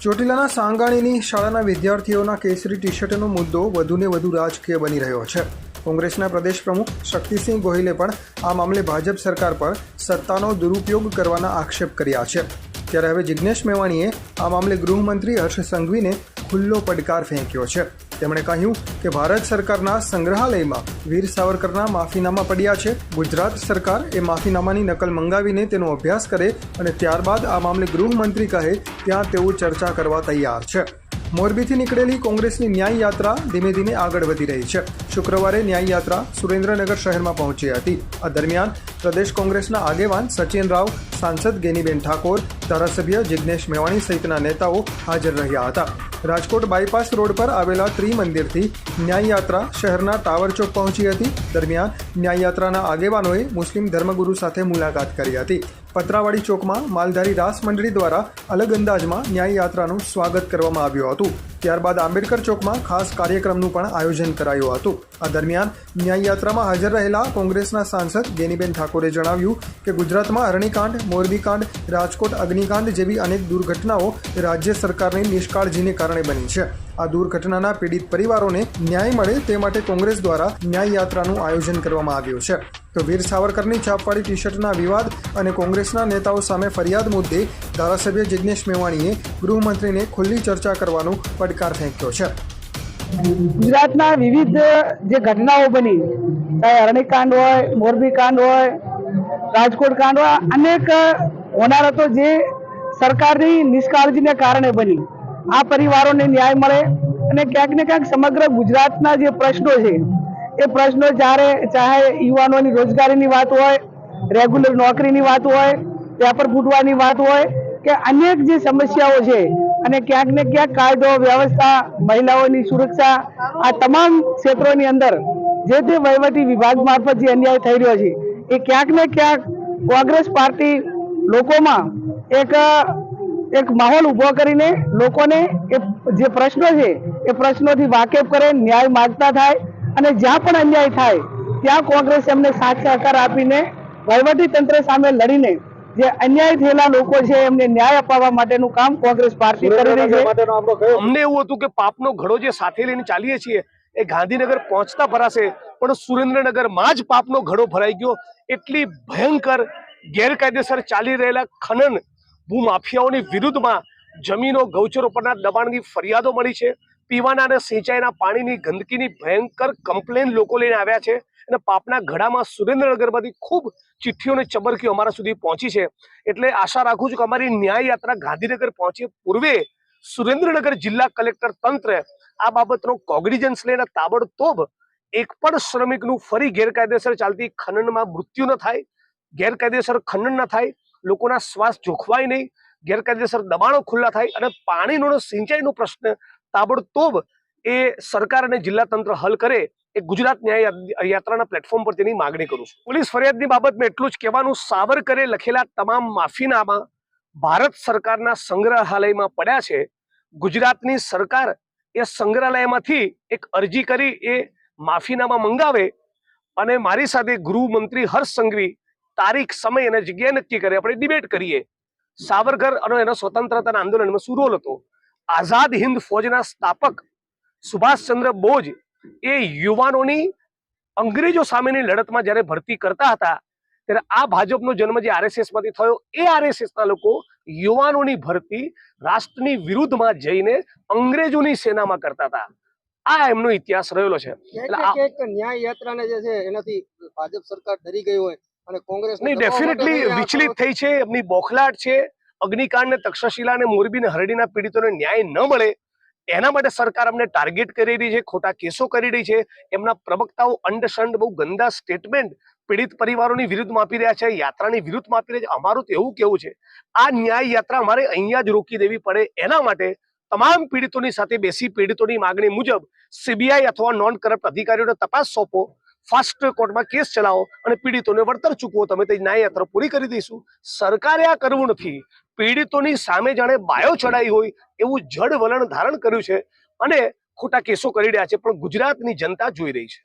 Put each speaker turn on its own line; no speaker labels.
ચોટીલાના સાંગાણીની શાળાના વિદ્યાર્થીઓના કેસરી ટી શર્ટનો મુદ્દો વધુને વધુ રાજકીય બની રહ્યો છે. કોંગ્રેસના પ્રદેશ પ્રમુખ શક્તિસિંહ ગોહિલે પણ આ મામલે ભાજપ સરકાર પર સત્તાનો દુરુપયોગ કરવાના આક્ષેપ કર્યા છે. ત્યારે હવે જિજ્ઞેશ મેવાણીએ આ મામલે ગૃહમંત્રી હર્ષ સંઘવીને ખુલ્લો પડકાર ફેંક્યો છે. તેમણે કહ્યું કે ભારત સરકારના સંગ્રહાલયમાં વીર સાવરકરના માફીનામા પડ્યા છે. ગુજરાત સરકાર એ માફીનામાની નકલ મંગાવીને તેનો અભ્યાસ કરે અને ત્યારબાદ આ મામલે ગૃહમંત્રી કહે ત્યાં તેઓ ચર્ચા કરવા તૈયાર છે. મોરબીથી નીકળેલી કોંગ્રેસની ન્યાય યાત્રા ધીમે ધીમે આગળ વધી રહી છે. શુક્રવારે ન્યાય યાત્રા સુરેન્દ્રનગર શહેરમાં પહોંચી હતી. આ દરમિયાન પ્રદેશ કોંગ્રેસના આગેવાન સચિન રાવ, સાંસદ ગેનીબેન ઠાકોર ધારાસભ્ય જિજ્ઞેશ મેવાણી સહિતના નેતાઓ હાજર રહ્યા હતા. રાજકોટ બાયપાસ રોડ પર આવેલા ત્રિમંદિરથી ન્યાય યાત્રા શહેરના ટાવર ચોક પહોંચી હતી. દરમિયાન ન્યાય યાત્રાના આગેવાનોએ મુસ્લિમ ધર્મગુરુ સાથે મુલાકાત કરી હતી. પત્રાવાડી ચોકમાં માલધારી રાસ મંડળી દ્વારા અલગ અંદાજમાં ન્યાય યાત્રાનું સ્વાગત કરવામાં આવ્યું હતું. ત્યારબાદ આંબેડકર ચોકમાં ખાસ કાર્યક્રમનું પણ આયોજન કરાયું હતું. આ દરમિયાન ન્યાય યાત્રામાં હાજર રહેલા કોંગ્રેસના સાંસદ ગેનીબેન ઠાકોરે જણાવ્યું કે ગુજરાતમાં અરણીકાંડ, મોરબીકાંડ, રાજકોટ અગ્નિકાંડ જેવી અનેક દુર્ઘટનાઓ રાજ્ય સરકારની નિષ્કાળજીને કારણે બની છે. આ દુર્ઘટનાના પીડિત પરિવારોને ન્યાય મળે તે માટે કોંગ્રેસ દ્વારા ન્યાય યાત્રાનું આયોજન કરવામાં આવ્યું છે. તો વીર સાવરકરની છાપવાળી ટી શર્ટના વિવાદ અને કોંગ્રેસના નેતાઓ સામે ફરિયાદ મુદ્દે ધારાસભ્ય જિજ્ઞેશ મેવાણીએ ગૃહમંત્રીને ખુલ્લી ચર્ચા કરવાનો પડકાર ફેંક્યો છે.
ગુજરાતના વિવિધ જે ઘટનાઓ બની, ચાહે અરણીકાંડ હોય, મોરબી કાંડ હોય, રાજકોટ કાંડ હોય, અનેક હોનારતો જે સરકારની નિષ્કાળજીને કારણે બની. આ પરિવારોને ન્યાય મળે અને ક્યાંક ને ક્યાંક સમગ્ર ગુજરાતના જે પ્રશ્નો છે, એ પ્રશ્નો જ્યારે ચાહે યુવાનોની રોજગારીની વાત હોય રેગ્યુલર નોકરીની વાત હોય, પેપર ફૂટવાની વાત હોય, કે અનેક જે સમસ્યાઓ છે અને ક્યાંક ને ક્યાંક કાયદો, વ્યવસ્થા, મહિલાઓની સુરક્ષા, આ તમામ ક્ષેત્રોની અંદર જે તે વહીવટી વિભાગ મારફત જે અન્યાય થઈ રહ્યો છે, એ ક્યાંક ને ક્યાંક કોંગ્રેસ પાર્ટી લોકોમાં એક એક માહોલ ઊભો કરીને લોકોને એ જે પ્રશ્નો છે એ પ્રશ્નોથી વાકેફ કરે ન્યાય માગતા થાય અને જ્યાં પણ અન્યાય થાય ત્યાં કોંગ્રેસ એમને સાથ સહકાર આપીને વહીવટી તંત્ર સામે લડીને જે અન્યાય થયેલા લોકો છે એમને ન્યાય અપાવવા માટેનું કામ કોંગ્રેસ પાર્ટી કરી રહી છે.
અમને એવું હતું કે પાપનો ઘડો જે સાથે લઈને ચાલીએ છીએ એ ગાંધીનગર પહોંચતા ભરાશે પણ સુરેન્દ્રનગરમાં જ પાપનો ઘડો ભરાઈ ગયો. એટલી ભયંકર ગેરકાયદેસર ચાલી રહેલા ખનન ભૂમાફિયાઓની વિરુદ્ધમાં જમીનો, ગૌચરો પરના દબાણની ફરિયાદો મળી છે. પીવાના અને સિંચાઈના પાણીની ગંદકીની ભયંકર કમ્પ્લેન લોકો લઈને આવ્યા છે અને પાપના ઘડામાં સુરેન્દ્રનગરમાંથી ખૂબ ચિઠ્ઠીઓ અને ચબરકીઓ અમારા સુધી પહોંચી છે. એટલે આશા રાખું છું કે અમારી ન્યાય યાત્રા ગાંધીનગર પહોંચે પૂર્વે સુરેન્દ્રનગર જિલ્લા કલેક્ટર તંત્ર આ બાબતનો કોગ્નિજન્સ લઈને તાબડતોબ એક પણ શ્રમિકનું ફરી ગેરકાયદેસર ચાલતી ખનનમાં મૃત્યુ ન થાય, ગેરકાયદેસર ખનન ન થાય લોકોના શ્વાસ જોખવાય નહીં, ગેરકાયદેસર દબાણો ખુલ્લા થાય અને પાણીનો સિંચાઈનો પ્રશ્ન તાબડતોબ એ સરકાર અને જિલ્લા તંત્ર હલ કરે એ ગુજરાત ન્યાય યાત્રાના પ્લેટફોર્મ પર તેની માગણી કરું છું. પોલીસ ફરિયાદની બાબતમાં એટલું જ કહેવાનું સાવરકરે લખેલા તમામ માફીનામા ભારત સરકારના સંગ્રહાલયમાં પડ્યા છે. ગુજરાતની સરકાર એ સંગ્રહાલયમાંથી એક અરજી કરી એ માફીનામા મંગાવે અને મારી સાથે ગૃહમંત્રી હર્ષ સંઘવી તારીખ, સમય અને જગ્યા નક્કી કરી. આપણે ડિબેટ કરીએ. સાવરકર અને એના સ્વતંત્રતાના આંદોલનમાં શું રોલ હતો? આઝાદ હિન્દ ફૌજના સ્થાપક સુભાષચંદ્ર બોઝ એ યુવાનોની અંગ્રેજો સામેની લડતમાં જ્યારે ભરતી કરતા હતા, ત્યારે આ ભાજપનો જન્મ જે આરએસએસમાંથી થયો, એ આરએસએસ ના લોકો યુવાનોની ભરતી રાષ્ટ્રની વિરુદ્ધમાં જઈને અંગ્રેજોની સેનામાં કરતા હતા. આ એમનો ઇતિહાસ રહેલો છે.
ન્યાય યાત્રાને જે છે, એનાથી ભાજપ સરકાર ડરી ગઈ હોય. અને કોંગ્રેસ
નહીં ડેફિનેટલી વિચલિત થઈ છે એમની બોખલાટ છે અગ્નિકાંડ ને તક્ષશિલા ને મોરબી ને હરડીના પીડિતોને ન્યાય ન મળે એના માટે સરકાર અમને ટાર્ગેટ કરી રહી છે ખોટા કેસો કરી રહી છે એમના પ્રવક્તાઓ અંડશંડ બહુ ગંદા સ્ટેટમેન્ટ પીડિત પરિવારોની વિરુદ્ધમાં આપી રહ્યા છે યાત્રાની વિરુદ્ધમાં આપી રહ્યા છે અમારું તો એવું કેવું છે આ ન્યાય યાત્રા અમારે અહીંયા જ રોકી દેવી પડે એના માટે તમામ પીડિતોની સાથે બેસી પીડિતોની માગણી મુજબ સીબીઆઈ અથવા નોન કરપ્ટ અધિકારીઓને તપાસ સોંપો ફાસ્ટ કોર્ટમાં કેસ ચલાવો અને પીડિતોને વળતર ચૂકવો. તમે તે ન્યાયયાત્રા પૂરી કરી દઈશું. સરકારે આ કરવું નથી. પીડિતોની સામે જાણે બાયો ચડાઈ હોય એવું જડ વલણ ધારણ કર્યું છે અને ખોટા કેસો કરી રહ્યા છે, પણ ગુજરાતની જનતા જોઈ રહી છે.